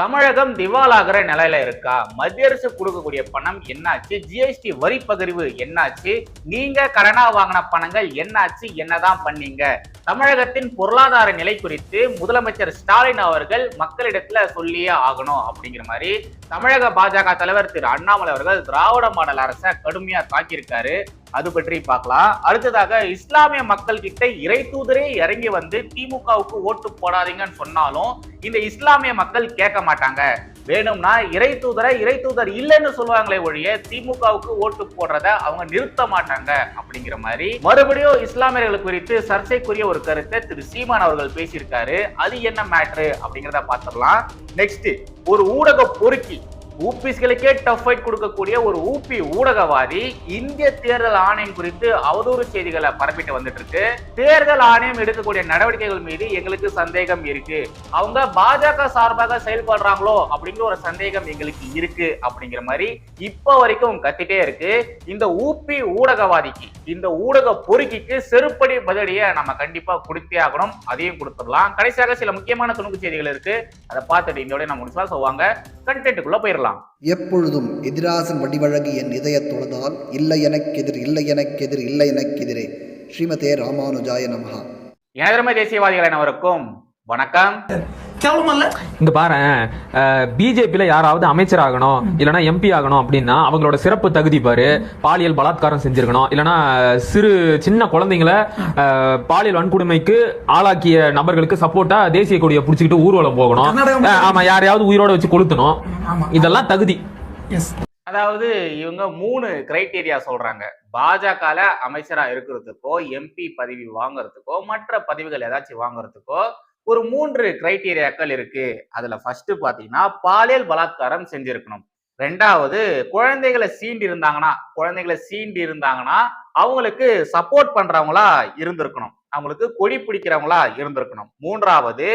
தமிழகம் திவாலாகிற நிலையில இருக்கா? மத்திய அரசு கொடுக்கக்கூடிய பணம் என்னாச்சு? ஜிஎஸ்டி வரி பகிர்வு என்னாச்சு? நீங்க கடனா வாங்கின பணங்கள் என்னாச்சு? என்னதான் பண்ணீங்க? தமிழகத்தின் பொருளாதார நிலை குறித்து முதலமைச்சர் ஸ்டாலின் அவர்கள் மக்களிடத்துல சொல்லியே ஆகணும் அப்படிங்கிற மாதிரி தமிழக பாஜக தலைவர் திரு அண்ணாமலை அவர்கள் திராவிட மாடல் அரசை கடுமையா தாக்கியிருக்காரு. அது பற்றி பார்க்கலாம். அடுத்ததாக இஸ்லாமிய மக்கள் கிட்ட இறை தூதரே இறங்கி வந்து திமுகவுக்கு ஓட்டு போடாதீங்கன்னு சொன்னாலும் இந்த இஸ்லாமிய மக்கள் கேட்க மாட்டாங்க. வேணும்னா இறை தூதரை இறை தூதர் இல்லைன்னு சொல்லுவாங்களே ஒழிய திமுகவுக்கு ஓட்டு போடுறத அவங்க நிறுத்த மாட்டாங்க அப்படிங்கிற மாதிரி. மறுபடியும் இஸ்லாமியர்கள் குறித்து சர்ச்சைக்குரிய ஒரு கருத்தை திரு சீமான் அவர்கள் பேசியிருக்காரு. அது என்ன மேட்ரு அப்படிங்கிறத பார்த்துடலாம். நெக்ஸ்ட் ஒரு ஊடக பொறுக்கி ஊபிஸ்களுக்கே டஃப் ஃபைட் கொடுக்கக்கூடிய ஒரு ஊபி ஊடகவாதி இந்திய தேர்தல் ஆணையம் குறித்து அவதூறு செய்திகளை பரப்பிட்டு வந்துட்டு இருக்கு தேர்தல் ஆணையம் எடுக்கக்கூடிய நடவடிக்கைகள் மீது எங்களுக்கு சந்தேகம் இருக்கு. அவங்க பாஜக சார்பாக செயல்படுறாங்களோ அப்படிங்கிற ஒரு சந்தேகம் எங்களுக்கு இருக்கு அப்படிங்கிற மாதிரி இப்ப வரைக்கும் கத்திட்டே இருக்கு. இந்த ஊபி ஊடகவாதிக்கு இந்த ஊடக பொறுக்கிக்கு செருப்படி பதிலடியை நம்ம கண்டிப்பா கொடுத்தே ஆகணும். அதையும் கொடுத்துடலாம். கடைசியாக சில முக்கியமான துணுக்கு செய்திகள் இருக்கு. அதை பார்த்துட்டு இதோட நம்ம முடிச்சா சொல்லுவாங்க கண்டென்ட்டுக்குள்ள போயிடலாம். எப்பொழுதும் எதிராசன் வடிவழகு என் இதயத் தொழுதால் இல்லை எனக்கெதிர் இல்லை எனக்கெதிர் இல்லை எனக்கெதிரே. ஸ்ரீமதே ராமானுஜாய நமஹா. எனதருமை தேசியவாதிகள் அனைவருக்கும் வணக்கம். இங்க பாரு பிஜேபியில யாராவது அமைச்சர் ஆகணும் இல்லனா எம்பி ஆகணும் அப்படின்னா அவங்களோட சிறப்பு தகுதி பாரு பாலியல் பலாத்காரம் செஞ்சிருக்கணும். இல்லனா சிறு சின்ன குழந்தைங்கள அஹ், பாலியல் வன்கொடுமைக்கு ஆளாக்கிய நபர்களுக்கு சப்போர்ட்டா தேசிய கொடியை புடிச்சுக்கிட்டு ஊர்வலம் போகணும். ஆமா யாரையாவது உயிரோட வச்சு கொளுத்தணும். இதெல்லாம் தகுதி. எஸ் அதாவது இவங்க மூணு கிரைட்டீரியா சொல்றாங்க. பாஜகல அமைச்சரா இருக்கிறதுக்கோ எம்பி பதவி வாங்குறதுக்கோ மற்ற பதவிகள் ஏதாச்சும் வாங்குறதுக்கோ ஒரு மூன்று கிரைட்டீரியாக்கள் இருக்கு. அதுல ஃபர்ஸ்ட் பாத்தீங்கன்னா பாலியல் பலாத்காரம் செஞ்சிருக்கணும். ரெண்டாவது குழந்தைகளை சீண்டி இருந்தாங்கன்னா குழந்தைகளை சீண்டி இருந்தாங்கன்னா அவங்களுக்கு சப்போர்ட் பண்றவங்களா இருந்திருக்கணும். அவங்களுக்கு கொடி பிடிக்கிறவங்களா இருந்திருக்கணும். மூன்றாவது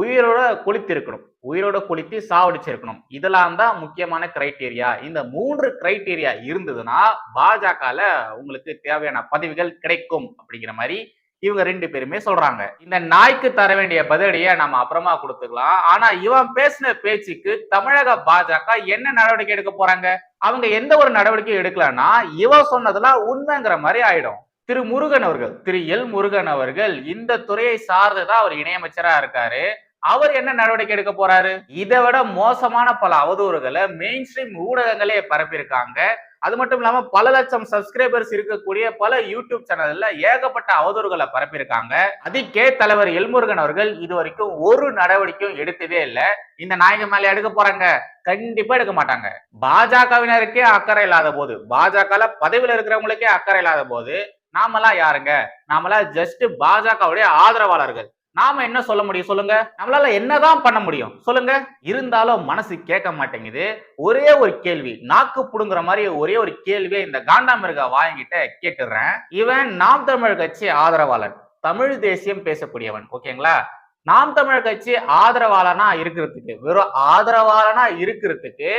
உயிரோட கொளுத்திருக்கணும். உயிரோட கொளுத்தி சாவடிச்சிருக்கணும். இதெல்லாம் தான் முக்கியமான கிரைட்டீரியா இந்த மூன்று கிரைட்டீரியா இருந்ததுன்னா பாஜகல உங்களுக்கு தேவையான பதவிகள் கிடைக்கும் அப்படிங்கிற மாதிரி இவங்க ரெண்டு பேருமே சொல்றாங்க. இந்த நாய்க்கு தர வேண்டிய பதிலடியை நம்ம அப்புறமா கொடுத்துக்கலாம். ஆனா இவன் பேசின பேச்சுக்கு தமிழக பாஜக என்ன நடவடிக்கை எடுக்க போறாங்க? அவங்க எந்த ஒரு நடவடிக்கையும் எடுக்கலன்னா இவன் சொன்னதெல்லாம் உண்மைங்கிற மாதிரி ஆயிடும். திரு முருகன் அவர்கள் திரு எல் முருகன் அவர்கள் இந்த துறையை சார்ந்துதான் அவர் இணையமைச்சரா இருக்காரு. அவர் என்ன நடவடிக்கை எடுக்க போறாரு? இதை விட மோசமான பல அவதூறுகளை மெயின் ஸ்ட்ரீம் ஊடகங்களே பரப்பியிருக்காங்க. அது மட்டும் இல்லாம பல லட்சம் சப்ஸ்கிரைபர்ஸ் இருக்கக்கூடிய பல யூடியூப் சேனல்ல ஏகப்பட்ட அவதூறுகளை பரப்பியிருக்காங்க. அதுக்கே தலைவர் எல்முருகன் அவர்கள் இது வரைக்கும் ஒரு நடவடிக்கையும் எடுத்ததே இல்லை. இந்த நாயக மேல எடுக்க போறாங்க. கண்டிப்பா எடுக்க மாட்டாங்க. பாஜகவினருக்கே அக்கறை இல்லாத போது பாஜகல பதவியில இருக்கிறவங்களுக்கே அக்கறை இல்லாத போது நாமெல்லாம் யாருங்க? நாமெல்லாம் ஜஸ்ட் பாஜகவுடைய ஆதரவாளர்கள். நாம என்ன சொல்ல முடியும் சொல்லுங்க? நம்மளால என்னதான் பண்ண முடியும்? சொல்லுங்க. இருந்தாலும் மனசு கேட்க மாட்டேங்குது. ஒரே ஒரு கேள்வி நாக்கு புடுங்குற மாதிரி ஒரே ஒரு கேள்வியை இந்த காண்டாமிருக வாங்கிட்ட கேட்டுடுறேன். இவன் நாம் தமிழ் கட்சி ஆதரவாளன். தமிழ் தேசியம் பேசக்கூடியவன். ஓகேங்களா? நாம் தமிழ் கட்சி ஆதரவாளனா இருக்கிறதுக்கு வெறும் ஆதரவாளனா இருக்கிறதுக்கு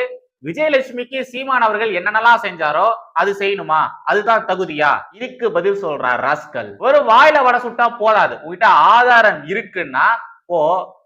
விஜயலட்சுமிக்கு சீமான் அவர்கள் என்னென்னலாம் செஞ்சாரோ அது செய்யணுமா? அதுதான் தகுதியா? இதுக்கு பதில் சொல்றார் ராஸ்கல். ஒரு வாயில வடை சுட்டா போதாது. உங்ககிட்ட ஆதாரம் இருக்குன்னா போ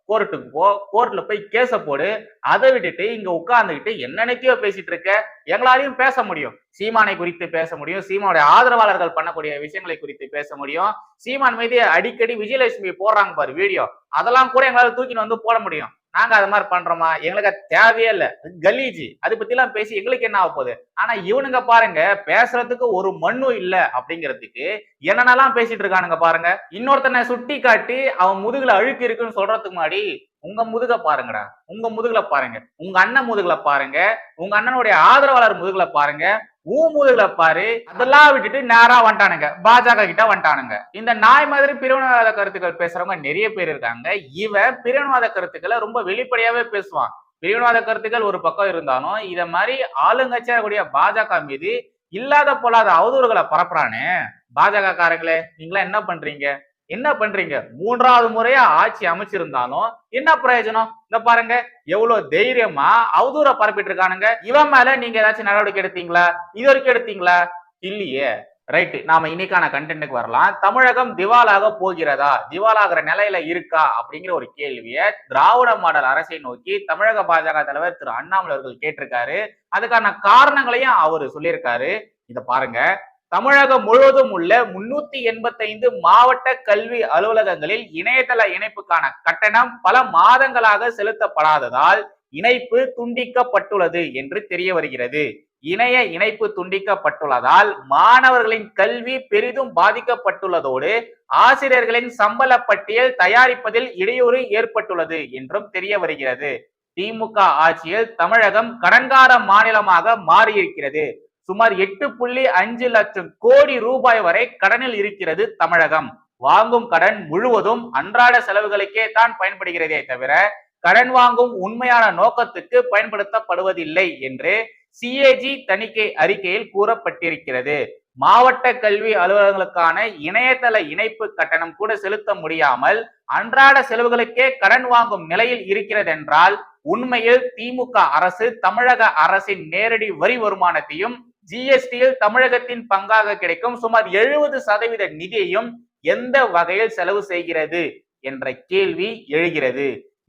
கோர்ட்டுக்கு போ கோர்ட்ல போய் கேச போடு. அதை விட்டுட்டு இங்க உட்கார்ந்துகிட்டு என்னென்னத்தையோ பேசிட்டு இருக்க? எங்களாலையும் பேச முடியும். சீமானை குறித்து பேச முடியும். சீமானுடைய ஆதரவாளர்கள் பண்ணக்கூடிய விஷயங்களை குறித்து பேச முடியும். சீமான் மீது அடிக்கடி விஜயலட்சுமி போடுறாங்க பாரு வீடியோ. அதெல்லாம் கூட எங்களால தூக்கின்னு வந்து போட முடியும். நாங்க அது மாதிரி பண்றோமா? எங்களுக்கு அது தேவையே இல்ல. கலீஜி அதை பத்தி எல்லாம் பேசி எங்களுக்கு என்ன ஆக போகுது? ஆனா இவனுங்க பாருங்க பேசுறதுக்கு ஒரு மண்ணும் இல்ல அப்படிங்கிறதுக்கு என்னென்னலாம் பேசிட்டு இருக்கானுங்க பாருங்க. இன்னொருத்தனை சுட்டி காட்டி அவன் முதுகுல அழுக்கு இருக்குன்னு சொல்றதுக்கு முன்னாடி உங்க முதுக பாருங்கடா. உங்க முதுகுல பாருங்க. உங்க அண்ணன் முதுகுல பாருங்க. உங்க அண்ணனுடைய ஆதரவாளர் முதுகுல பாருங்க. ஊ முதுகுல பாரு. அதெல்லாம் விட்டுட்டு நேரா வந்துட்டானுங்க. பாஜக கிட்ட வந்துட்டானுங்க. இந்த நாய் மாதிரி பிரிவினவாத கருத்துக்கள் பேசுறவங்க நிறைய பேர் இருக்காங்க. இவன் பிரிவினவாத கருத்துக்களை ரொம்ப வெளிப்படையாவே பேசுவான். பிரிவினவாத கருத்துக்கள் ஒரு பக்கம் இருந்தாலும் இத மாதிரி ஆளுங்கட்சியா கூடிய பாஜக மீது இல்லாத பொல்லாத அவதூறுகளை பரப்புறானே. பாஜக காரங்களே நீங்களா என்ன பண்றீங்க? என்ன பண்றீங்க? மூன்றாவது முறையா ஆட்சி அமைச்சிருந்தாலும் என்ன பிரயோஜனம்? இந்த பாருங்க எவ்வளவு தைரியமா அவதூற பரப்பிட்டு இருக்கானுங்க இவன் மேல நீங்க ஏதாச்சும் நடவடிக்கை எடுத்தீங்களா? இது வரைக்கும் எடுத்தீங்களா? இல்லையே. ரைட்டு நாம இன்னைக்கான கண்டென்ட்டுக்கு வரலாம். தமிழகம் திவாலாக போகிறதா? திவாலாகிற நிலையில இருக்கா? அப்படிங்கிற ஒரு கேள்வியை திராவிட மாடல் அரசை நோக்கி தமிழக பாஜக தலைவர் திரு அண்ணாமலை அவர்கள் கேட்டிருக்காரு. அதுக்கான காரணங்களையும் அவர் சொல்லியிருக்காரு. இத பாருங்க. தமிழகம் முழுவதும் உள்ள முன்னூத்தி எண்பத்தைந்து மாவட்ட கல்வி அலுவலகங்களில் இணையதள இணைப்புக்கான கட்டணம் பல மாதங்களாக செலுத்தப்படாததால் இணைப்பு துண்டிக்கப்பட்டுள்ளது என்று தெரிய வருகிறது. இணைய இணைப்பு துண்டிக்கப்பட்டுள்ளதால் மாணவர்களின் கல்வி பெரிதும் பாதிக்கப்பட்டுள்ளதோடு ஆசிரியர்களின் சம்பள பட்டியல் தயாரிப்பதில் இடையூறு ஏற்பட்டுள்ளது என்றும் தெரிய வருகிறது. திமுக ஆட்சியில் தமிழகம் கடன்கார மாநிலமாக மாறியிருக்கிறது. சுமார் எட்டு புள்ளி அஞ்சு லட்சம் கோடி ரூபாய் வரை கடனில் இருக்கிறது தமிழகம். வாங்கும் கடன் முழுவதும் அன்றாட செலவுகளுக்கே தான் பயன்படுகிறதே தவிர கடன் வாங்கும் உண்மையான நோக்கத்துக்கு பயன்படுத்தப்படுவதில்லை என்று சிஏஜி தணிக்கை அறிக்கையில் கூறப்பட்டிருக்கிறது. மாவட்ட கல்வி அலுவலகங்களுக்கான இணையதள இணைப்பு கட்டணம் கூட செலுத்த முடியாமல் அன்றாட செலவுகளுக்கே கடன் வாங்கும் நிலையில் இருக்கிறது என்றால் உண்மையில் திமுக அரசு தமிழக அரசின் நேரடி வரி வருமானத்தையும் ஜிஎஸ்டியில் தமிழகத்தின் பங்காக கிடைக்கும் சுமார் எழுபது சதவீத நிதியையும் எந்த வகையில் செலவு செய்கிறது என்ற கேள்வி எழுகிறது.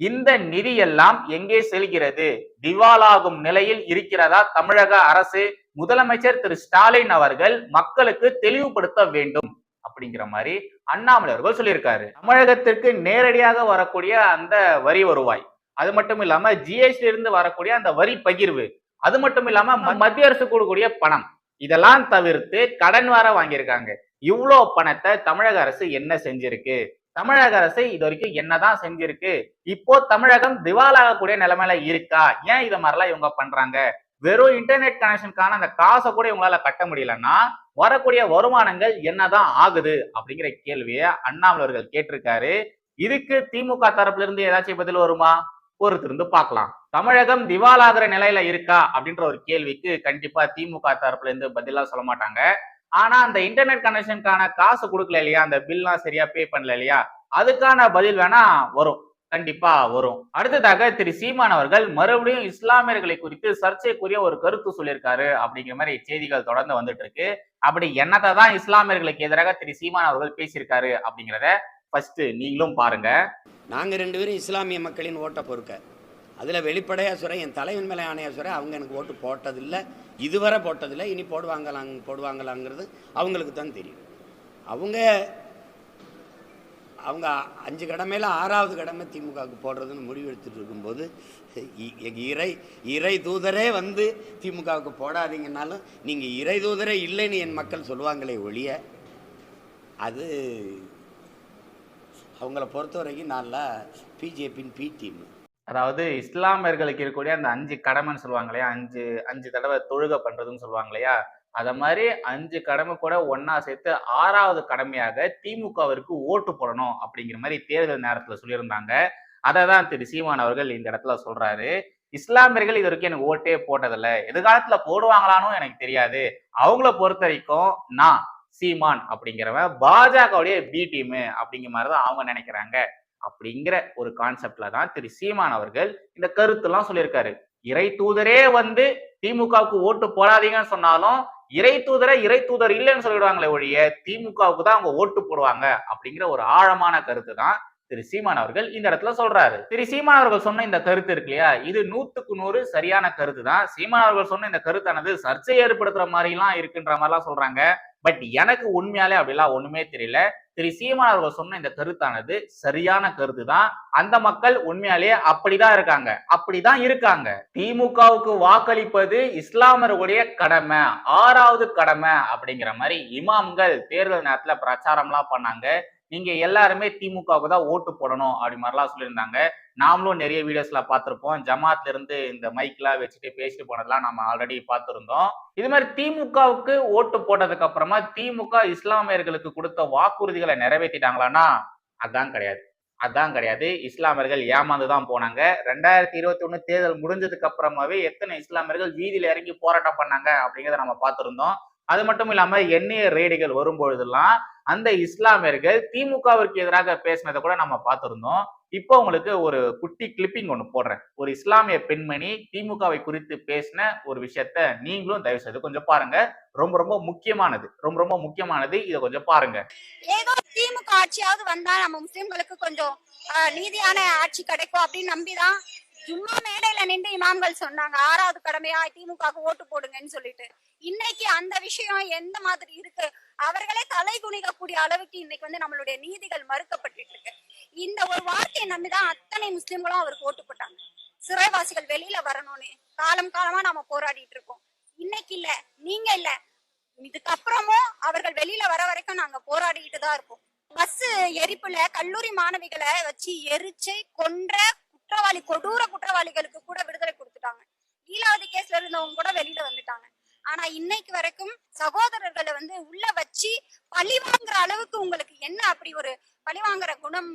இந்த நிதி எல்லாம் எங்கே செல்கிறது? திவாலாகும் நிலையில் இருக்கிறதா தமிழக அரசு? முதலமைச்சர் திரு ஸ்டாலின் அவர்கள் மக்களுக்கு தெளிவுபடுத்த வேண்டும் அப்படிங்கிற மாதிரி அண்ணாமலை அவர்கள் சொல்லியிருக்காரு. தமிழகத்திற்கு நேரடியாக வரக்கூடிய அந்த வரி வருவாய். அது மட்டும் இல்லாம ஜிஎஸ்டி இருந்து வரக்கூடிய அந்த வரி பகிர்வு அது மட்டும் இல்லாம மத்திய அரசு கொடுக்கக்கூடிய பணம். இதெல்லாம் தவிர்த்து கடன் வர வாங்கியிருக்காங்க. இவ்வளோ பணத்தை தமிழக அரசு என்ன செஞ்சிருக்கு? தமிழக அரசு இது வரைக்கும் என்னதான் செஞ்சிருக்கு? இப்போ தமிழகம் திவாலாகக்கூடிய நிலைமையில இருக்கா? ஏன் இத மாதிரிலாம் இவங்க பண்றாங்க? வெறும் இன்டர்நெட் கனெக்ஷனுக்கான அந்த காசை கூட இவங்களால கட்ட முடியலன்னா வரக்கூடிய வருமானங்கள் என்னதான் ஆகுது? அப்படிங்கிற கேள்வியை அண்ணாமலை அவர்கள் கேட்டிருக்காரு. இதுக்கு திமுக தரப்புல இருந்து ஏதாச்சும் பதில் வருமா? பொறுத்திருந்து பார்க்கலாம். தமிழகம் திவாலாகிற நிலையில இருக்கா அப்படின்ற ஒரு கேள்விக்கு கண்டிப்பா திமுக தரப்புல இருந்து பதிலா சொல்ல மாட்டாங்க. ஆனா அந்த இன்டர்நெட் கனெக்ஷனுக்கான காசு கொடுக்கல இல்லையா? அந்த பில்லாம் சரியா பே பண்ணல இல்லையா? அதுக்கான பதில் வேணா வரும். கண்டிப்பா வரும். அடுத்ததாக திரு சீமான் அவர்கள் மறுபடியும் இஸ்லாமியர்களை குறித்து சர்ச்சைக்குரிய ஒரு கருத்து சொல்லியிருக்காரு அப்படிங்கிற மாதிரி செய்திகள் தொடர்ந்து வந்துட்டு இருக்கு அப்படி என்னத்தை தான் இஸ்லாமியர்களுக்கு எதிராக திரு சீமான் அவர்கள் பேசியிருக்காரு அப்படிங்கிறத ஃபர்ஸ்ட் நீங்களும் பாருங்க. நாங்கள் ரெண்டு பேரும் இஸ்லாமிய மக்களின் ஓட்ட பொறுக்க. அதில் வெளிப்படையாக சொல்கிறேன் என் தலைவன் மேலே ஆணையாக சொல்கிறேன் அவங்க எனக்கு ஓட்டு போட்டதில்லை. இதுவரை போட்டதில்லை இனி போடுவாங்களாங் போடுவாங்களாங்கிறது அவங்களுக்கு தான் தெரியும். அவங்க அவங்க அஞ்சு கடமையில் ஆறாவது கடமை திமுகவுக்கு போடுறதுன்னு முடிவு இருக்கும்போது இ- இறை இறை தூதரே வந்து திமுகவுக்கு போடாதீங்கன்னாலும் நீங்கள் இறை தூதரே இல்லைன்னு என் மக்கள் சொல்லுவாங்களே ஒழிய அது அவங்கள பொறுத்த வரைக்கும் நல்லா பிஜேபின் பி டீம். அதாவது இஸ்லாமியர்களுக்கு இருக்கக்கூடிய அந்த அஞ்சு கடமைன்னு சொல்லுவாங்க இல்லையா? அஞ்சு அஞ்சு தடவை தொழுகை பண்றதுன்னு சொல்லுவாங்க இல்லையா? அத மாதிரி அஞ்சு கடமை கூட ஒன்னா சேர்த்து ஆறாவது கடமையாக திமுகவிற்கு ஓட்டு போடணும் அப்படிங்கிற மாதிரி தேர்தல் நேரத்துல சொல்லியிருந்தாங்க. அதை தான் திரு சீமான் அவர்கள் இந்த இடத்துல சொல்றாரு. இஸ்லாமியர்கள் இது வரைக்கும் எனக்கு ஓட்டே போட்டதில்ல. எதிர்காலத்துல போடுவாங்களானும் எனக்கு தெரியாது. அவங்கள பொறுத்த வரைக்கும் நான் சீமான் அப்படிங்கிறவன். பாஜகவுடைய பி டீம் அப்படிங்கிற மாதிரி தான் அவங்க நினைக்கிறாங்க. அப்படிங்கிற ஒரு கான்செப்ட்ல தான் திரு சீமான் அவர்கள் இந்த கருத்துலாம் சொல்லியிருக்காரு. இறை தூதரே வந்து திமுகவுக்கு ஓட்டு போடாதீங்கன்னு சொன்னாலும் இறை தூதரை இறை தூதர் இல்லைன்னு சொல்லிடுவாங்களே ஒழிய திமுகவுக்கு தான் அவங்க ஓட்டு போடுவாங்க அப்படிங்கிற ஒரு ஆழமான கருத்து தான் திரு சீமான் அவர்கள் இந்த இடத்துல சொல்றாரு. திரு சீமான் அவர்கள் சொன்ன இந்த கருத்து இருக்கு இல்லையா? இது நூத்துக்கு நூறு சரியான கருத்து தான். சீமான் அவர்கள் சொன்ன இந்த கருத்தானது சர்ச்சை ஏற்படுத்துற மாதிரிலாம் இருக்குன்ற மாதிரிலாம் சொல்றாங்க. பட் எனக்கு உண்மையாலே அப்படிலாம் ஒண்ணுமே தெரியல. திரு சீமான் அவர்கள் சொன்ன இந்த கருத்தானது சரியான கருத்து தான் அந்த மக்கள் உண்மையாலேயே அப்படிதான் இருக்காங்க. அப்படிதான் இருக்காங்க. திமுகவுக்கு வாக்களிப்பது இஸ்லாமர்களுடைய கடமை. ஆறாவது கடமை அப்படிங்கிற மாதிரி இமாம்கள் தேர்தல் நேரத்துல பிரச்சாரம்லாம் பண்ணாங்க. நீங்க எல்லாருமே திமுகவுக்கு தான் ஓட்டு போடணும் அப்படி மாதிரிலாம் சொல்லியிருந்தாங்க. நாமளும் நிறைய வீடியோஸ்ல பார்த்துருப்போம். ஜமாத்ல இருந்து இந்த மைக்லாம் வச்சுட்டு பேசிட்டு போனதெல்லாம் நம்ம ஆல்ரெடி பார்த்துருந்தோம். இது மாதிரி திமுகவுக்கு ஓட்டு போட்டதுக்கு அப்புறமா திமுக இஸ்லாமியர்களுக்கு கொடுத்த வாக்குறுதிகளை நிறைவேற்றிட்டாங்களான்னா அதான் கிடையாது. அதான் கிடையாது. இஸ்லாமியர்கள் ஏமாந்து தான் போனாங்க. ரெண்டாயிரத்தி இருபத்தி ஒன்று தேர்தல் முடிஞ்சதுக்கு அப்புறமாவே எத்தனை இஸ்லாமியர்கள் வீதியில் இறங்கி போராட்டம் பண்ணாங்க அப்படிங்கிறத நம்ம பார்த்துருந்தோம். அது மட்டும் இல்லாம எண்ணெய ரேடிகள் வரும்பொழுதெல்லாம் அந்த இஸ்லாமியர்கள் திமுகவிற்கு எதிராக பேசினதை கூட நம்ம பார்த்திருந்தோம். இப்போ உங்களுக்கு ஒரு குட்டி கிளிப்பிங் ஒன்று போடுறேன். ஒரு இஸ்லாமிய பெண்மணி திமுகவை குறித்து பேசின ஒரு விஷயத்த நீங்களும் தயவு செய்து கொஞ்சம் பாருங்க. ரொம்ப ரொம்ப முக்கியமானது. ரொம்ப ரொம்ப முக்கியமானது. இதை கொஞ்சம் பாருங்க. ஏதோ திமுக ஆட்சியாவது வந்தா நம்ம முஸ்லிம்களுக்கு கொஞ்சம் ஆஹ், நீதியான ஆட்சி கிடைக்கும் அப்படின்னு நம்பிதான் இன்னும் மேடையில நின்று இமாம்கள் சொன்னாங்க ஆறாவது கடமையா திமுகவுக்கு ஓட்டு போடுங்கன்னு சொல்லிட்டு. இன்னைக்கு அந்த விஷயம் எந்த மாதிரி இருக்கு? அவர்களே தலை குனிக்கக்கூடிய அளவுக்கு இன்னைக்கு வந்து நம்மளுடைய நீதிகள் மறுக்கப்பட்டு இருக்கு. இந்த ஒரு வார்த்தையை நம்பிதான் அத்தனை முஸ்லிம்களும் அவருக்கு ஓட்டு போட்டாங்க. சிறைவாசிகள் வெளியில வரணும்னு காலம் காலமா நாம போராடிட்டு இருக்கோம். இன்னைக்கு இல்ல நீங்க இல்ல. இதுக்கப்புறமும் அவர்கள் வெளியில வர வரைக்கும் நாங்க போராடிட்டு தான் இருப்போம் பஸ் எரிப்புல கல்லூரி மாணவிகளை வச்சு எரிச்சு கொன்ற குற்றவாளி கொடூர குற்றவாளிகளுக்கு கூட விடுதலை கொடுத்துட்டாங்க. லீலாவதி கேஸ்ல இருந்தவங்க கூட வெளியில வந்துட்டாங்க. ஆனா இன்னைக்கு வரைக்கும் சகோதரர்களை வந்து உள்ள வச்சு பழி வாங்குற அளவுக்கு உங்களுக்கு என்ன அப்படி ஒரு பழி வாங்குற குணம்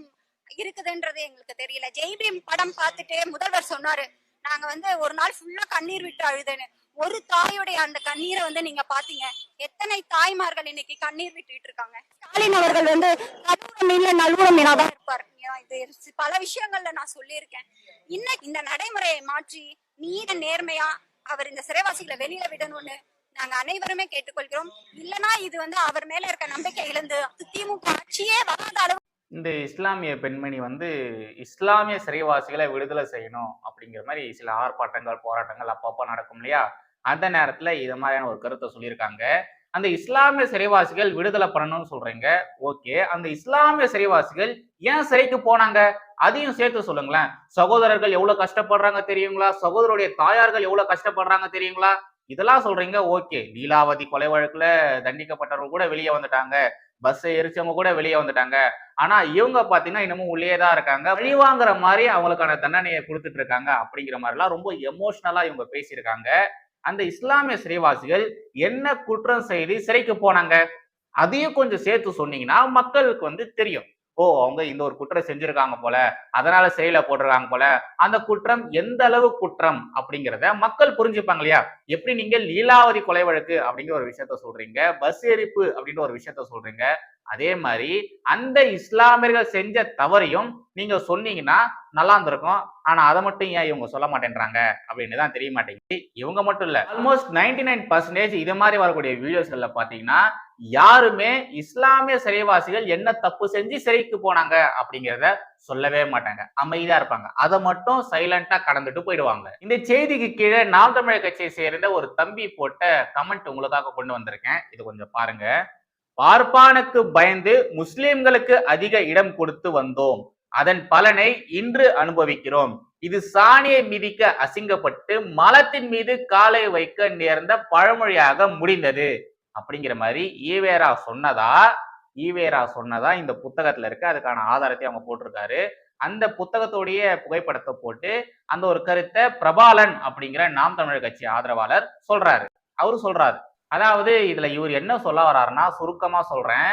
இருக்குதுன்றது எங்களுக்கு தெரியல. ஜெய்பீம் படம் பார்த்துட்டு முதல்வர் சொன்னாரு நாங்க வந்து ஒரு நாள் ஃபுல்லா கண்ணீர் விட்டு அழுதுன்னு. ஒரு தாயோடைய அந்த கண்ணீரை வந்து நீங்க பாத்தீங்க எத்தனை தாய்மார்கள் இன்னைக்கு கண்ணீர் விட்டுட்டு இருக்காங்க? ஸ்டாலின் அவர்கள் வந்து கருவுற மீன்ல தான் இருப்பார். இது பல விஷயங்கள்ல நான் சொல்லியிருக்கேன். இன்னைக்கு இந்த நடைமுறையை மாற்றி நீத நேர்மையா அவர் இந்த சிறைவாசிகளை வெளியில விடணும்னு நாங்க அனைவருமே கேட்டுக்கொள்கிறோம். இல்லனா இது வந்து அவர் மேல இருக்க நம்பிக்கை இழந்து திமுக ஆட்சியே வராத அளவு இந்த இஸ்லாமிய பெண்மணி வந்து இஸ்லாமிய சிறைவாசிகளை விடுதலை செய்யணும் அப்படிங்கிற மாதிரி சில ஆர்ப்பாட்டங்கள் போராட்டங்கள் அப்பப்போ நடக்கும் இல்லையா? அந்த நேரத்தில் இது மாதிரியான ஒரு கருத்தை சொல்லியிருக்காங்க. அந்த இஸ்லாமிய சிறைவாசிகள் விடுதலை பண்ணணும்னு சொல்றீங்க. ஓகே. அந்த இஸ்லாமிய சிறைவாசிகள் ஏன் சிறைக்கு போனாங்க? அதையும் சேர்த்து சொல்லுங்களேன். சகோதரர்கள் எவ்வளவு கஷ்டப்படுறாங்க தெரியுங்களா? சகோதரருடைய தாயார்கள் எவ்வளவு கஷ்டப்படுறாங்க தெரியுங்களா? இதெல்லாம் சொல்றீங்க. ஓகே. லீலாவதி கொலை வழக்குல தண்டிக்கப்பட்டவர்கள் கூட வெளியே வந்துட்டாங்க. பஸ்ஸை எரிச்சவங்க கூட வெளியே வந்துட்டாங்க. ஆனா இவங்க பாத்தீங்கன்னா இன்னமும் உள்ளே தான் இருக்காங்க. வழி வாங்குற மாதிரி அவங்களுக்கான தண்டனையை கொடுத்துட்டு இருக்காங்க அப்படிங்கிற மாதிரிலாம் ரொம்ப எமோஷனலா இவங்க பேசியிருக்காங்க. அந்த இஸ்லாமிய சிறைவாசிகள் என்ன குற்றம் செய்து சிறைக்கு போனாங்க? அதையும் கொஞ்சம் சேர்த்து சொன்னீங்கன்னா மக்களுக்கு வந்து தெரியும். ஓ அவங்க இந்த ஒரு குற்றம் செஞ்சிருக்காங்க போல அதனால செயல போட்டிருக்காங்க போல அந்த குற்றம் எந்த அளவு குற்றம் அப்படிங்கிறத மக்கள் புரிஞ்சுப்பாங்க இல்லையா? எப்படி நீங்க லீலாவதி கொலை வழக்கு அப்படிங்கிற ஒரு விஷயத்த சொல்றீங்க பஸ் எரிப்பு அப்படின்ற ஒரு விஷயத்த சொல்றீங்க அதே மாதிரி அந்த இஸ்லாமியர்கள் செஞ்ச தவறையும் நீங்க சொன்னீங்கன்னா நல்லா இருந்திருக்கும். ஆனா அதை மட்டும் ஏன் இவங்க சொல்ல மாட்டேன்றாங்க? அப்படின்னு தான் தெரிய மாட்டேங்குது. இவங்க மட்டும் இல்ல ஆல்மோஸ்ட் நைன்டி நைன் பர்சன்டேஜ் இது மாதிரி வரக்கூடிய வீடியோஸ்கள்ல பாத்தீங்கன்னா யாருமே இஸ்லாமிய சிறைவாசிகள் என்ன தப்பு செஞ்சு சிறைக்கு போனாங்க அப்படிங்கிறத சொல்லவே மாட்டாங்க. அமைதியா இருப்பாங்க. அதை மட்டும் சைலண்டா கடந்துட்டு போயிடுவாங்க. இந்த செய்திக்கு கீழே நாம் தமிழர் கட்சியை சேர்ந்த ஒரு தம்பி போட்ட கமெண்ட் உங்களுக்காக கொண்டு வந்திருக்கேன். இது கொஞ்சம் பாருங்க. பார்ப்பானுக்கு பயந்து முஸ்லிம்களுக்கு அதிக இடம் கொடுத்து வந்தோம். அதன் பலனை இன்று அனுபவிக்கிறோம். இது சாணியை மிதிக்க அசிங்கப்பட்டு மலத்தின் மீது காலை வைக்க நேர்ந்த பழமொழியாக முடிந்தது. அப்படிங்கிற மாதிரி ஈவேரா சொன்னதா? ஈவேரா சொன்னதா? இந்த புத்தகத்துல இருக்கு. அதுக்கான ஆதாரத்தை அவங்க போட்டிருக்காரு. அந்த புத்தகத்துடைய புகைப்படத்தை போட்டு அந்த ஒரு கருத்தை பிரபாலன் அப்படிங்கிற நாம் தமிழர் கட்சி ஆதரவாளர் சொல்றாரு. அவரு சொல்றாரு அதாவது இதுல இவர் என்ன சொல்ல வர்றாருன்னா சுருக்கமா சொல்றேன்.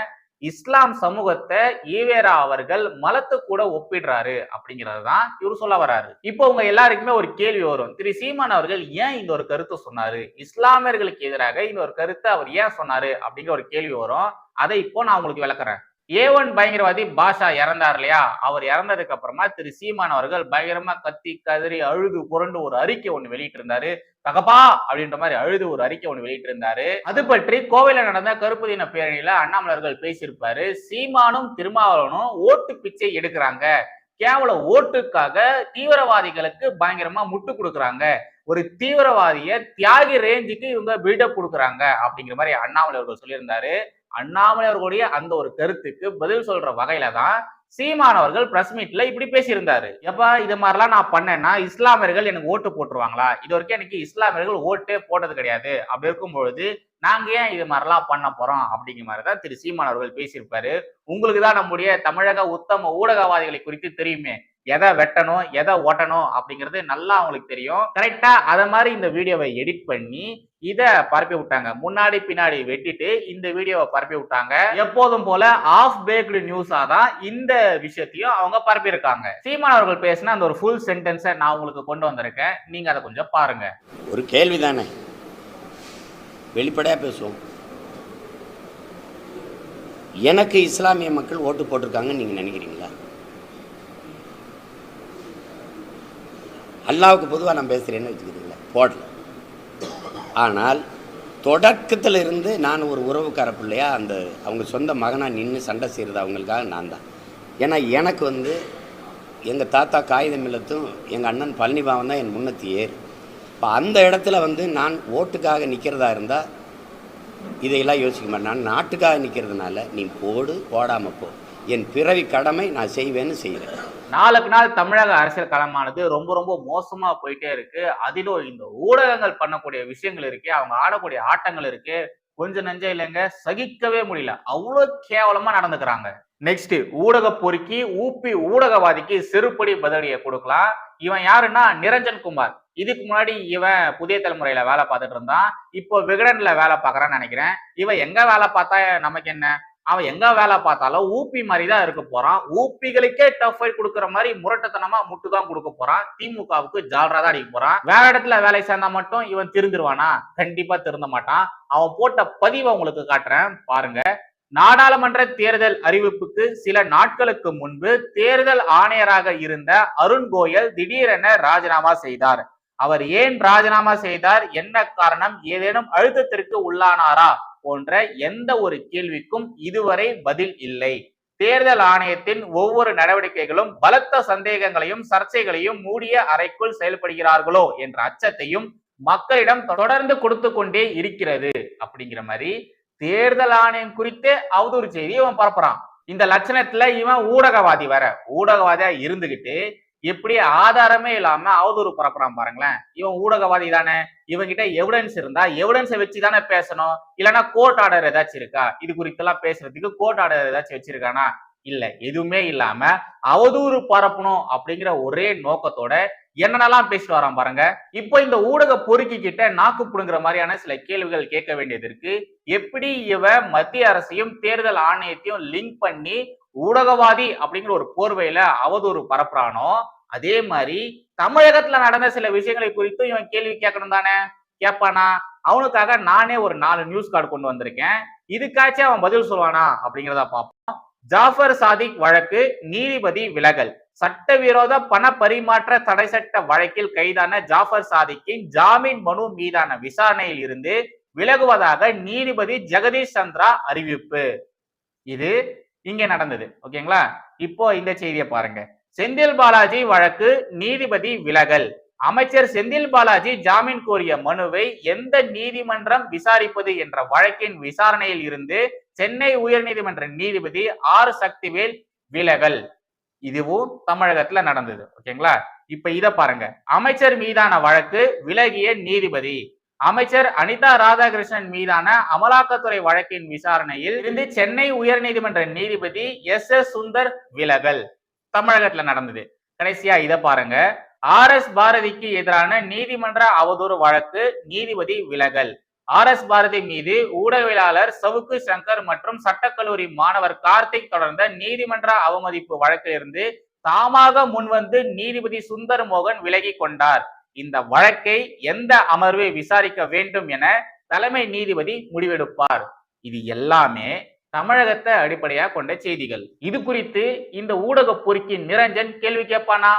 இஸ்லாம் சமூகத்தை ஈவேரா அவர்கள் மலத்து கூட ஒப்பிடுறாரு அப்படிங்கிறது தான் இவர் சொல்ல வர்றாரு இப்போ உங்க எல்லாருக்குமே ஒரு கேள்வி வரும். திரு சீமான் அவர்கள் ஏன் இந்த ஒரு கருத்தை சொன்னாரு? இஸ்லாமியர்களுக்கு எதிராக இந்த ஒரு கருத்தை அவர் ஏன் சொன்னாரு அப்படிங்கிற ஒரு கேள்வி வரும். அதை இப்போ நான் உங்களுக்கு விளக்குறேன். ஏ ஒன் பயங்கரவாதி பாஷா இறந்தார் இல்லையா? அவர் இறந்ததுக்கு அப்புறமா திரு சீமான் அவர்கள் பயங்கரமா கத்தி கதறி அழுது புரண்டு ஒரு அறிக்கை ஒன்று வெளியிட்டு இருந்தாரு தகப்பா! அப்படின்ற மாதிரி அழுது ஒரு அறிக்கை ஒன்று வெளியிட்டு இருந்தாரு அது பற்றி கோவையில நடந்த கருப்பு தின பேரணியில அண்ணாமலர்கள் பேசியிருப்பாரு. சீமானும் திருமாவளவனும் ஓட்டு பிச்சை எடுக்கிறாங்க. கேவல ஓட்டுக்காக தீவிரவாதிகளுக்கு பயங்கரமா முட்டு கொடுக்குறாங்க. ஒரு தீவிரவாதிய தியாகி ரேஞ்சுக்கு இவங்க பில்டப் கொடுக்குறாங்க அப்படிங்கிற மாதிரி அண்ணாமலை அவர்கள் சொல்லியிருந்தாரு. அண்ணாமலை அவர்களுடைய அந்த ஒரு கருத்துக்கு பதில் சொல்ற வகையில தான் சீமான் அவர்கள் பிரஸ் மீட்ல இப்படி பேசியிருந்தாரு. எப்ப இது மாதிரிலாம் நான் பண்ணேன்னா இஸ்லாமியர்கள் எனக்கு ஓட்டு போட்டுருவாங்களா? இது வரைக்கும் எனக்கு இஸ்லாமியர்கள் ஓட்டே போட்டது கிடையாது. அப்படி இருக்கும் பொழுது நாங்க ஏன் இது மாதிரிலாம் பண்ண போறோம்? அப்படிங்கிற மாதிரி தான் திரு சீமான் அவர்கள் பேசியிருப்பாரு. உங்களுக்கு தான் நம்முடைய தமிழக உத்தம ஊடகவாதிகளை குறித்து தெரியுமே. எதை வெட்டணும் எதை ஓட்டணும் அப்படிங்கிறது நல்லா அவங்களுக்கு தெரியும். கரெக்டா அதை மாதிரி இந்த வீடியோவை எடிட் பண்ணி இதை பரப்பி விட்டாங்க. முன்னாடி பின்னாடி வெட்டிட்டு இந்த வீடியோவை பரப்பி விட்டாங்க. எப்போதும் போல ஆஃப் பேக்டு நியூஸா தான் இந்த விஷயத்தையும் அவங்க பரப்பி இருக்காங்க. சீமான் அவர்கள் பேசின அந்த ஒரு ஃபுல் சென்டென்ஸை நான் உங்களுக்கு கொண்டு வந்திருக்கேன். நீங்க அதை கொஞ்சம் பாருங்க. ஒரு கேள்வி தானே? வெளிப்படையாக பேசுவோம். எனக்கு இஸ்லாமிய மக்கள் ஓட்டு போட்டிருக்காங்கன்னு நீங்கள் நினைக்கிறீங்களா? அல்லாவுக்கு பொதுவாக நான் பேசுகிறேன்னு வச்சுக்கிறீங்களேன் போடல. ஆனால் தொடக்கத்தில் இருந்து நான் ஒரு உறவுக்கார பிள்ளையா அந்த அவங்க சொந்த மகனாக நின்று சண்டை செய்கிறது அவங்களுக்காக நான் தான். ஏன்னா எனக்கு வந்து எங்கள் தாத்தா காகிதம் இல்லத்தும் எங்கள் அண்ணன் பழனிபாவன் தான் என் முன்னத்தி ஏறு இப்போ அந்த இடத்துல வந்து நான் ஓட்டுக்காக நிற்கிறதா இருந்தால் இதையெல்லாம் யோசிக்க மாட்டேன். நான் நாட்டுக்காக நிற்கிறதுனால நீ போடு போடாமல் போ. என் பிறவி கடமை நான் செய்வேன்னு செய்கிறேன் நாளுக்கு நாள் தமிழக அரசியல் களமானது ரொம்ப ரொம்ப மோசமா போயிட்டே இருக்கு. அதிலும் இந்த ஊடகங்கள் பண்ணக்கூடிய விஷயங்கள் இருக்கு அவங்க ஆடக்கூடிய ஆட்டங்கள் இருக்கு கொஞ்சம் நெஞ்சம் இல்லைங்க சகிக்கவே முடியல. அவ்வளவு கேவலமா நடந்துக்கிறாங்க. நெக்ஸ்ட் ஊடக பொறுக்கி ஊப்பி ஊடகவாதிக்கு செருப்படி பதிலடியை கொடுக்கலாம். இவன் யாருன்னா நிரஞ்சன் குமார். இதுக்கு முன்னாடி இவன் புதிய தலைமுறையில வேலை பார்த்துட்டு இருந்தான். இப்போ விகடன்ல வேலை பார்க்கறான்னு நினைக்கிறேன். இவன் எங்க வேலை பார்த்தா நமக்கு என்ன? அவன் எங்க வேலை பார்த்தாலும் ஊப்பி மாதிரி தான் இருக்க போறான். ஊப்பிகளுக்கே டஃப் ஃபைட் கொடுக்குற மாதிரி முரட்டத்தனமா முட்டு தான் கொடுக்க போறான். திமுகவுக்கு ஜாலரா தான் அடிக்க போறான். வேற இடத்துல வேலை சேர்ந்தா மட்டும் இவன் திருந்துருவானா? கண்டிப்பா திருந்த மாட்டான். அவன் போட்ட பதிவை உங்களுக்கு காட்டுறேன். பாருங்க. நாடாளுமன்ற தேர்தல் அறிவிப்புக்கு சில நாட்களுக்கு முன்பு தேர்தல் ஆணையராக இருந்த அருண் கோயல் திடீரென ராஜினாமா செய்தார். அவர் ஏன் ராஜினாமா செய்தார்? என்ன காரணம்? ஏதேனும் அழுத்தத்திற்கு உள்ளானாரா? போன்ற எந்த ஒரு கேள்விக்கும் இதுவரை பதில் இல்லை. தேர்தல் ஆணையத்தின் ஒவ்வொரு நடவடிக்கைகளும் பலத்த சந்தேகங்களையும் சர்ச்சைகளையும் மூடிய அறைக்குள் செயல்படுகிறார்களோ என்ற அச்சத்தையும் மக்களிடம் தொடர்ந்து கொடுத்து கொண்டே இருக்கிறது அப்படிங்கிற மாதிரி தேர்தல் ஆணையம் குறித்தே அவதூறு செய்தி இவன் பரப்புறான். இந்த லட்சணத்துல இவன் ஊடகவாதி வேற. ஊடகவாதியா இருந்துகிட்டு எப்படி ஆதாரமே இல்லாம அவதூறு பரப்புறான் பாருங்களேன். இவன் ஊடகவாதி தானே. இவங்கிட்ட எவிடன்ஸ் இருந்தா எவிடன்ஸை வச்சு தானே பேசணும். இல்லைன்னா கோர்ட் ஆர்டர் ஏதாச்சும் இருக்கா? இது குறித்தெல்லாம் பேசுறதுக்கு கோர்ட் ஆர்டர் ஏதாச்சும் வச்சிருக்கானா? இல்ல எதுவுமே இல்லாம அவதூறு பரப்பணும் அப்படிங்கிற ஒரே நோக்கத்தோட என்னென்னலாம் பேசிட்டு வரான் பாருங்க. இப்போ இந்த ஊடக பொறுக்கி கிட்ட நாக்கு புடுங்குற மாதிரியான சில கேள்விகள் கேட்க வேண்டியது இருக்கு. எப்படி இவ மத்திய அரசையும் தேர்தல் ஆணையத்தையும் லிங்க் பண்ணி ஊடகவாதி அப்படிங்கிற ஒரு போர்வையில அவதூறு பரப்புறானோ அதே மாதிரி தமிழகத்துல நடந்த சில விஷயங்களை குறித்தும் இவன் கேள்வி கேட்கணும் தானே? கேட்பானா? அவனுக்காக நானே ஒரு நாலு நியூஸ் கார்டு கொண்டு வந்திருக்கேன். இதுக்காச்சும் அவன் பதில் சொல்லுவானா அப்படிங்கிறத பார்ப்போம். ஜாஃபர் சாதிக் வழக்கு நீதிபதி விலகல். சட்டவிரோத பண பரிமாற்ற தடை சட்ட வழக்கில் கைதான ஜாஃபர் சாதிக்கின் ஜாமீன் மனு மீதான விசாரணையில் இருந்து விலகுவதாக நீதிபதி ஜெகதீஷ் சந்திரா அறிவிப்பு. இது இங்க நடந்தது. ஓகேங்களா? இப்போ இந்த செய்தியை பாருங்க. செந்தில் பாலாஜி வழக்கு நீதிபதி விலகல். அமைச்சர் செந்தில் பாலாஜி ஜாமீன் கோரிய மனுவை எந்த நீதிமன்றம் விசாரிப்பது என்ற வழக்கின் விசாரணையில் இருந்து சென்னை உயர்நீதிமன்ற நீதிபதி ஆர். சக்திவேல் விலகல். இதுவும் தமிழகத்துல நடந்தது. ஓகேங்களா? இப்ப இத பாருங்க. அமைச்சர் மீதான வழக்கு விலகிய நீதிபதி. அமைச்சர் அனிதா ராதாகிருஷ்ணன் மீதான அமலாக்கத்துறை வழக்கின் விசாரணையில் இருந்து சென்னை உயர்நீதிமன்ற நீதிபதி எஸ் எஸ் சுந்தர் விலகல். தமிழகத்துல நடந்தது. கடைசியா இதை பாருங்க. ஆர் எஸ் பாரதிக்கு எதிரான நீதிமன்ற அவதூறு வழக்கு நீதிபதி விலகல். ஆர் எஸ் பாரதி மீது ஊடகவியலாளர் சவுக்கு சங்கர் மற்றும் சட்டக்கல்லூரி மாணவர் கார்த்திக் தொடர்ந்த நீதிமன்ற அவமதிப்பு வழக்கிலிருந்து தாமாக முன்வந்து நீதிபதி சுந்தர் மோகன் விலகி கொண்டார். இந்த வழக்கை எந்த அமர்வு விசாரிக்க வேண்டும் என தலைமை நீதிபதி முடிவெடுப்பார். இது எல்லாமே தமிழகத்தை அடிப்படையாக கொண்ட செய்திகள். இது குறித்து இந்த ஊடக பொறுக்கி நிரஞ்சன் கேள்வி கேட்பானா?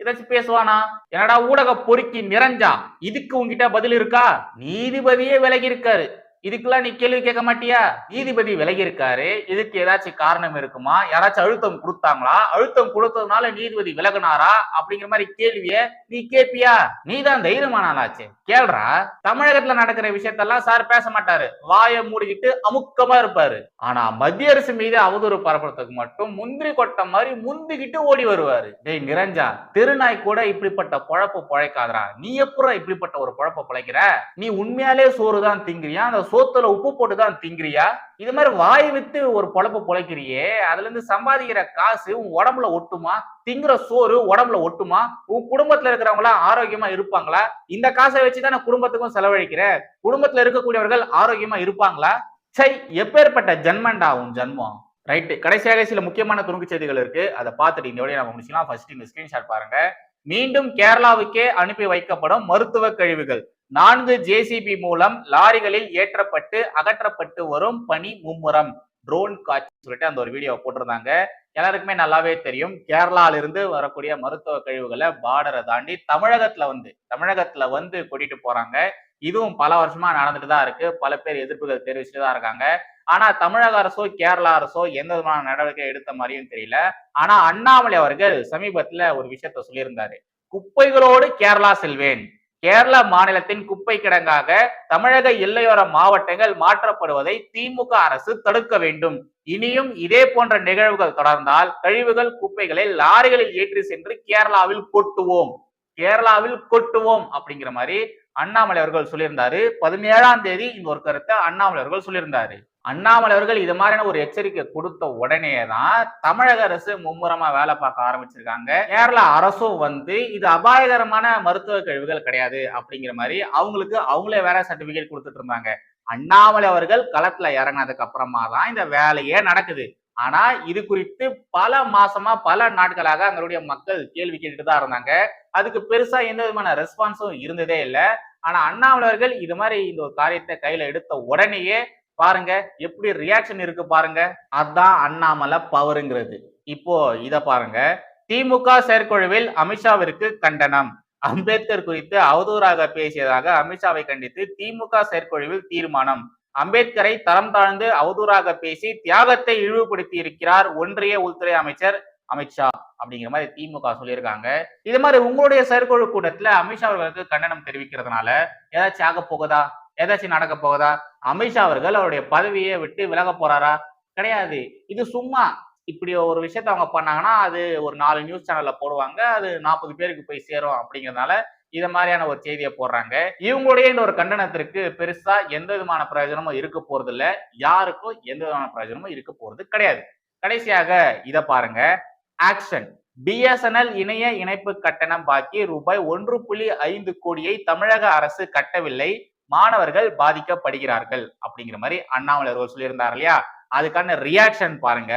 ஏதாச்சும் பேசுவானா? என்னடா ஊடக பொறுக்கி நிறைஞ்சா இதுக்கு உங்ககிட்ட பதில் இருக்கா? நீதிபதியே விலகி இருக்காரு. இதுக்கெல்லாம் நீ கேள்வி கேட்க மாட்டியா? நீதிபதி விலகி இருக்காரு இதுக்கு ஏதாச்சும் காரணம் இருக்குமா? யாராச்சும் அழுத்தம் கொடுத்தாங்களா? அழுத்தம் கொடுத்ததுனால நீதிபதி விலகுனாரா? அப்படிங்கிற மாதிரி கேள்விய நீ கேப்பியா நீ தான் தைரியமானாச்சு கேள்றா. தமிழகத்துல நடக்கிற விஷயத்தெல்லாம் சார் பேச மாட்டாரு. வாயை மூடிக்கிட்டு அமுக்கமா இருப்பாரு. ஆனா மத்திய அரசு மீது அவதூறு பரப்புறதுக்கு மட்டும் முந்திரி கொட்டை மாதிரி முந்திக்கிட்டு ஓடி வருவாரு. டேய் நிரஞ்சா திருநாய் கூட இப்படிப்பட்ட பொழப்பு பொழைக்காதடா. நீ எப்பறம் இப்படிப்பட்ட ஒரு பொழப்ப பிழைக்கிற? நீ உண்மையாலே சோறு தான் திங்கிறியா அந்த சோத்துல உப்பு போட்டு தான் திங்கிறியா? இது மாதிரி வாய் வித்து ஒரு பொழப்பு பொழைக்கிறியே. அதுல இருந்து சம்பாதிக்கிற காசு உன் உடம்புல ஒட்டுமா? திங்குற சோறு உடம்புல ஒட்டுமா? உன் குடும்பத்துல இருக்கிறவங்களா ஆரோக்கியமா இருப்பாங்களா? இந்த காசை வச்சு தானே குடும்பத்துக்கும் செலவழிக்கிற? குடும்பத்துல இருக்கக்கூடியவர்கள் ஆரோக்கியமா இருப்பாங்களா? சை எப்பேற்பட்ட ஜென்மண்டா உன் ஜன்மம்? ரைட்டு கடைசியாக சில முக்கியமான துணுக்கு செய்திகள் இருக்கு. அதை பார்த்துட்டு இந்த வழியை நம்ம முடிச்சுக்கலாம். ஃபர்ஸ்ட் இந்த ஸ்கிரீன்ஷாட் பாருங்க. மீண்டும் கேரளாவுக்கே அனுப்பி வைக்கப்படும் மருத்துவ கழிவுகள். நான்கு ஜேசிபி மூலம் லாரிகளில் ஏற்றப்பட்டு அகற்றப்பட்டு வரும் பனி மும்முரம். ட்ரோன் காட்சி சொல்லிட்டு அந்த ஒரு வீடியோ போட்டிருந்தாங்க. எல்லாருக்குமே நல்லாவே தெரியும். கேரளாலிருந்து வரக்கூடிய மருத்துவ கழிவுகளை பார்டரை தாண்டி தமிழகத்துல வந்து தமிழகத்துல வந்து கூட்டிட்டு போறாங்க. இதுவும் பல வருஷமா நடந்துட்டு தான் இருக்கு. பல பேர் எதிர்ப்புகள் தெரிவிச்சுட்டு தான் இருக்காங்க. ஆனா தமிழக அரசோ கேரளா அரசோ எந்த விதமான நடவடிக்கை எடுத்த மாதிரியும் தெரியல. ஆனா அண்ணாமலை அவர்கள் சமீபத்துல ஒரு விஷயத்த சொல்லியிருந்தாரு. குப்பைகளோடு கேரளா செல்வேன். கேரள மாநிலத்தின் குப்பை கிடங்காக தமிழக எல்லையோர மாவட்டங்கள் மாற்றப்படுவதை திமுக அரசு தடுக்க வேண்டும். இனியும் இதே போன்ற நிகழ்வுகள் தொடர்ந்தால் கழிவுகள் குப்பைகளை லாரிகளில் ஏற்றி சென்று கேரளாவில் கொட்டுவோம். கேரளாவில் கொட்டுவோம் அப்படிங்கிற மாதிரி அண்ணாமலை அவர்கள் சொல்லியிருந்தாரு. பதினேழாம் தேதி இந்த ஒரு கருத்தை அண்ணாமலை அவர்கள் சொல்லியிருந்தாரு. அண்ணாமலை அவர்கள் இது மாதிரியான ஒரு எச்சரிக்கை கொடுத்த உடனே தான் தமிழக அரசு மும்முரமா வேலை பார்க்க ஆரம்பிச்சிருக்காங்க. கேரளா அரசும் வந்து இது அபாயகரமான மருத்துவ கழிவுகள் கிடையாது அப்படிங்கிற மாதிரி அவங்களுக்கு அவங்களே வேற சர்டிபிகேட் கொடுத்துட்டு இருந்தாங்க. அண்ணாமலை அவர்கள் களத்துல இறங்கினதுக்கு அப்புறமா தான் இந்த வேலையே நடக்குது. ஆனா இது குறித்து பல மாசமா பல நாட்களாக அங்களுடைய மக்கள் கேள்வி கேட்டுட்டு தான் இருந்தாங்க. அதுக்கு பெருசா எந்த விதமான ரெஸ்பான்ஸும் இருந்ததே இல்லை. ஆனா அண்ணாமலை அவர்கள் இது மாதிரி இந்த ஒரு காரியத்தை கையில எடுத்த உடனேயே பாருங்க எப்படி ரியாக்ஷன் இருக்கு பாருங்க. அதான் அண்ணாமலை பவருங்கிறது இப்போ இத பாருங்க. திமுக செயற்குழுவில் அமித்ஷாவிற்கு கண்டனம். அம்பேத்கர் குறித்து அவதூறாக பேசியதாக அமித்ஷாவை கண்டித்து திமுக செயற்குழுவில் தீர்மானம். அம்பேத்கரை தரம் தாழ்ந்து அவதூறாக பேசி தியாகத்தை இழிவுபடுத்தி இருக்கிறார் ஒன்றிய உள்துறை அமைச்சர் அமித்ஷா அப்படிங்கிற மாதிரி திமுக சொல்லியிருக்காங்க. இது மாதிரி உங்களுடைய செயற்குழு கூட்டத்துல அமித்ஷா அவர்களுக்கு கண்டனம் தெரிவிக்கிறதுனால ஏதாச்சும் ஆக போகுதா? ஏதாச்சும் நடக்க போகுதா? அமித்ஷா அவர்கள் அவருடைய பதவியை விட்டு விலக போறாரா? கிடையாது. இது சும்மா இப்படி ஒரு விஷயத்த அவங்க பண்ணாங்கன்னா அது ஒரு நாலு நியூஸ் சேனல்ல போடுவாங்க. அது நாற்பது பேருக்கு போய் சேரும் அப்படிங்கிறதுனால இத மாதிரியான ஒரு செய்தியை போடுறாங்க. இவங்களுடைய இந்த ஒரு கண்டனத்திற்கு பெருசா எந்த விதமான பிரயோஜனமும் இருக்க போறது இல்ல யாருக்கும் எந்த விதமான பிரயோஜனமும் இருக்க போறது கிடையாது. கடைசியாக இதை பாருங்க. ஆக்ஷன் பிஎஸ்என்எல் இணைய இணைப்பு கட்டணம் பாக்கி ரூபாய் ஒன்று புள்ளி ஐந்து கோடியை தமிழக அரசு கட்டவில்லை. மாணவர்கள் பாதிக்கப்படுகிறார்கள் அப்படிங்கிற மாதிரி அண்ணாமலை அவர்கள் சொல்லியிருந்தார் இல்லையா? அதுக்கான ரியாக்ஷன் பாருங்க.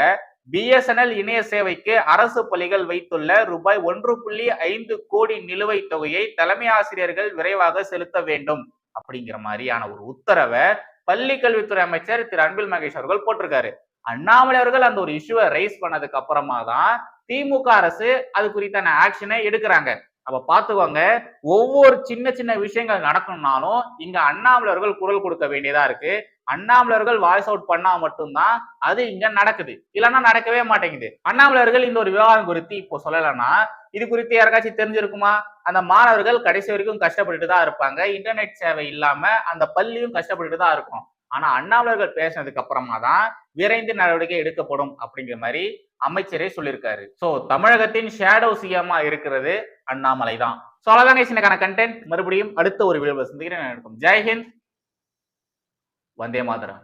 பிஎஸ்என்எல் இணைய சேவைக்கு அரசு பள்ளிகள் வைத்துள்ள ரூபாய் ஒன்று புள்ளி ஐந்து கோடி நிலுவைத் தொகையை தலைமை ஆசிரியர்கள் விரைவாக செலுத்த வேண்டும் அப்படிங்கிற மாதிரியான ஒரு உத்தரவை பள்ளி கல்வித்துறை அமைச்சர் திரு அன்பில் மகேஷ் அவர்கள் போட்டிருக்காரு. அண்ணாமலை அவர்கள் அந்த ஒரு இஷ்யூவை ரைஸ் பண்ணதுக்கு அப்புறமா தான் திமுக அரசு அது குறித்தான ஆக்ஷனை எடுக்கிறாங்க. அப்ப பார்த்துக்கோங்க ஒவ்வொரு சின்ன சின்ன விஷயங்கள் நடக்கணும்னாலும் இங்க அண்ணாமலர்கள் குரல் கொடுக்க வேண்டியதா இருக்கு. அண்ணாமலர்கள் வாய்ஸ் அவுட் பண்ணா மட்டும்தான் அது இங்க நடக்குது. இல்லைன்னா நடக்கவே மாட்டேங்குது. அண்ணாமலர்கள் இந்த ஒரு விவகாரம் குறித்து இப்போ சொல்லலைன்னா இது குறித்து யாருக்காச்சும் தெரிஞ்சிருக்குமா? அந்த மாணவர்கள் கடைசி வரைக்கும் கஷ்டப்பட்டுட்டு தான் இருப்பாங்க. இன்டர்நெட் சேவை இல்லாம அந்த பள்ளியும் கஷ்டப்பட்டுட்டு தான் இருக்கும். ஆனா அண்ணாமலர்கள் பேசினதுக்கு அப்புறமா தான் விரைந்து நடவடிக்கை எடுக்கப்படும் அப்படிங்கிற மாதிரி அமைச்சரே சொல்லியிருக்காரு. சோ தமிழகத்தின் ஷேடோ சிஎம்மா இருக்கிறது அண்ணாமலை தான். சோ அழகான இதுக்கான கண்டென்ட் மறுபடியும் அடுத்த ஒரு வீடியோவில் சந்திக்கிறேன். நடக்கும் ஜெய்ஹிந்த் வந்தே மாதரம்.